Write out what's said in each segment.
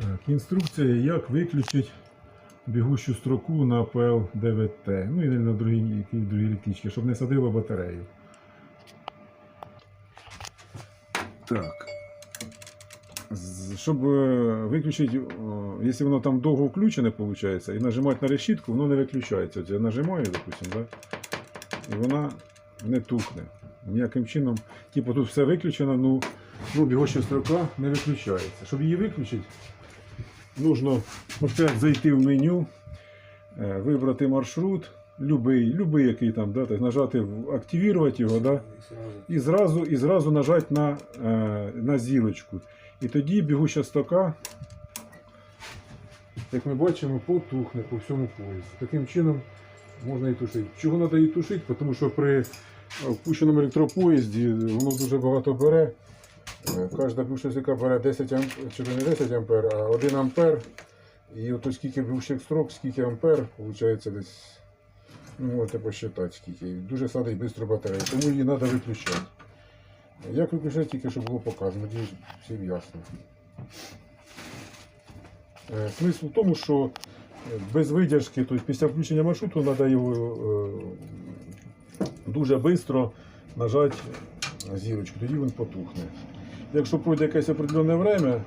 Так, інструкція, як виключити бігущу строку на ПЛ-9Т. Ну і на другій, другій електричці, щоб не садило батарею. Так. Щоб е, виключити, якщо воно там довго включене, виходить, і нажимати на решітку, воно не виключається. От я нажимаю, допустим, да? і вона не тухне. Ніяким чином, типу тут все виключено, ну, ну бігоща строка не виключається. Щоб її виключити, нужно опять зайти в меню, е, вибрати маршрут, любий, любий який там, да, так, нажати активувати його, да, і зразу, і зразу нажати на, е, на зілочку. І тоді бігуща стока, як ми бачимо, потухне по всьому поїзду. Таким чином можна і тушити. Чого треба її тушити? Тому що при е, впущеному електропоїзді воно дуже багато бере. Е, Кожна стока бере 10 амп... чи не 10 ампер, а 1 ампер. І от скільки бігущих строк, скільки ампер, виходить десь. Ну, можете посчитати скільки. Дуже садить швидко батарею, тому її треба виключати. Як виключати, тільки що було показано, всім ясно. Е, Смисл в тому, що е, без видержки, тобто після включення маршруту треба його е, дуже швидко нажати зірочку, тоді він потухне. Якщо пройде якесь определенне время,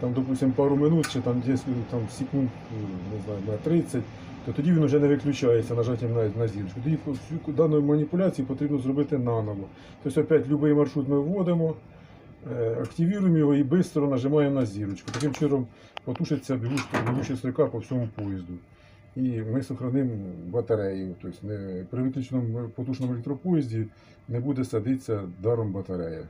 там, допустим, пару минут чи там, десь, там, секунд, не знаю, на 30, то тоді він вже не виключається нажаттям на, на зірочку. Тоді дану маніпуляцію потрібно зробити наново. Тобто опять будь-який маршрут ми вводимо, е, активуємо його і швидко нажимаємо на зірочку. Таким чином потушиться бігуча стріка по всьому поїзду. І ми сохранимо батарею. Тобто не, при виключеному потужному електропоїзді не буде садитися даром батарея.